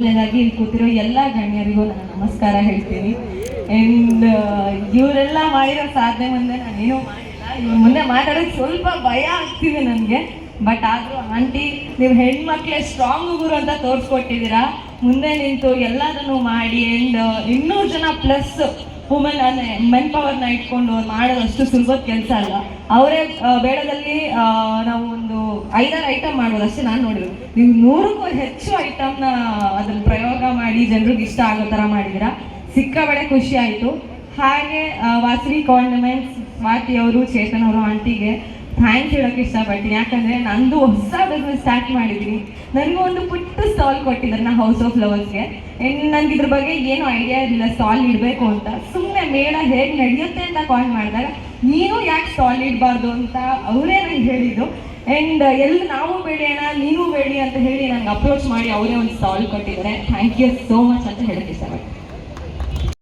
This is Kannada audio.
ಮೊದಲನೇದಾಗಿ ಇಲ್ಲಿ ಕೂತಿರೋ ಎಲ್ಲ ಗಣ್ಯರಿಗೂ ನಾನು ನಮಸ್ಕಾರ ಹೇಳ್ತೀನಿ. ಅಂಡ್ ಇವರೆಲ್ಲ ಮಾಡಿರೋ ಸಾಧನೆ ಮುಂದೆ ನಾನೇನೂ ಮಾಡಿಲ್ಲ. ಇವ್ರ ಮುಂದೆ ಮಾತಾಡೋಕೆ ಸ್ವಲ್ಪ ಭಯ ಆಗ್ತಿದೆ ನನಗೆ. ಬಟ್ ಆದರೂ ಆಂಟಿ, ನೀವು ಹೆಣ್ಮಕ್ಳೆ ಸ್ಟ್ರಾಂಗ್ ಗುರು ಅಂತ ತೋರಿಸ್ಕೊಟ್ಟಿದ್ದೀರಾ. ಮುಂದೆ ನಿಂತು ಎಲ್ಲದನ್ನು ಮಾಡಿ ಆ್ಯಂಡ್ ಇನ್ನೂರು ಜನ ಪ್ಲಸ್ ವುಮೆನ್ ಅಂದರೆ ಮೆನ್ ಪವರ್ನ ಇಟ್ಕೊಂಡು ಅವ್ರು ಮಾಡೋದು ಅಷ್ಟು ಸುಲಭದ ಕೆಲಸ ಅಲ್ಲ. ಅವರೇ ಬೇಡದಲ್ಲಿ ನಾವು ಒಂದು ಐದಾರು ಐಟಮ್ ಮಾಡ್ಬೋದು ಅಷ್ಟೇ ನಾನು ನೋಡಿದ್ರು ನೀವು ನೂರಕ್ಕೂ ಹೆಚ್ಚು ಐಟಮ್ನ ಅದನ್ನು ಪ್ರಯೋಗ ಮಾಡಿ ಜನರಿಗೆ ಇಷ್ಟ ಆಗೋ ಥರ ಮಾಡಿದ್ದೀರಾ? ಸಿಕ್ಕಾಬಡೆ ಖುಷಿ ಆಯಿತು. ಹಾಗೆ ವಾಸವಿ ಕಾಂಡಿಮೆಂಟ್ಸ್ ಸ್ವಾತಿ ಅವರು, ಚೇತನ್ ಅವರು ಆಂಟಿಗೆ ಥ್ಯಾಂಕ್ಸ್ ಹೇಳೋಕೆ ಇಷ್ಟಪಡ್ತೀನಿ ಯಾಕಂದರೆ ನಂದು ಹೊಸ ಬಿಸ್ನೆಸ್ ಸ್ಟಾರ್ಟ್ ಮಾಡಿದ್ದೀನಿ. ನನಗೂ ಒಂದು ಪುಟ್ಟ ಸ್ಟಾಲ್ ಕೊಟ್ಟಿದ್ದಾರೆ ನಾ ಹೌಸ್ ಆಫ್ ಲವರ್ಸ್ಗೆ ನನಗೆ ಇದ್ರ ಬಗ್ಗೆ ಏನು ಐಡಿಯಾ ಇರಲಿಲ್ಲ ಸ್ಟಾಲ್ ಇಡಬೇಕು ಅಂತ. ಸುಮ್ಮನೆ ಮೇಳ ಹೇಗೆ ನಡೆಯುತ್ತೆ ಅಂತ ಕಾಲ್ ಮಾಡಿದಾಗ, ನೀನು ಯಾಕೆ ಸ್ಟಾಲ್ ಇಡಬಾರ್ದು ಅಂತ ಅವರೇ ನನಗೆ ಹೇಳಿದ್ದು. ಆ್ಯಂಡ್ ಎಲ್ಲಿ ನಾವು ಬೆಳೆಯೋಣ, ನೀನು ಬೆಳಿ ಅಂತ ಹೇಳಿ ನನಗೆ ಅಪ್ರೋಚ್ ಮಾಡಿ ಅವರೇ ಒಂದು ಸ್ಟಾಲ್ ಕೊಟ್ಟಿದ್ದಾರೆ. ಥ್ಯಾಂಕ್ ಯು ಸೋ ಮಚ್ ಅಂತ ಹೇಳಕ್ಕೆ ಇಷ್ಟಪಡ್ತೀನಿ.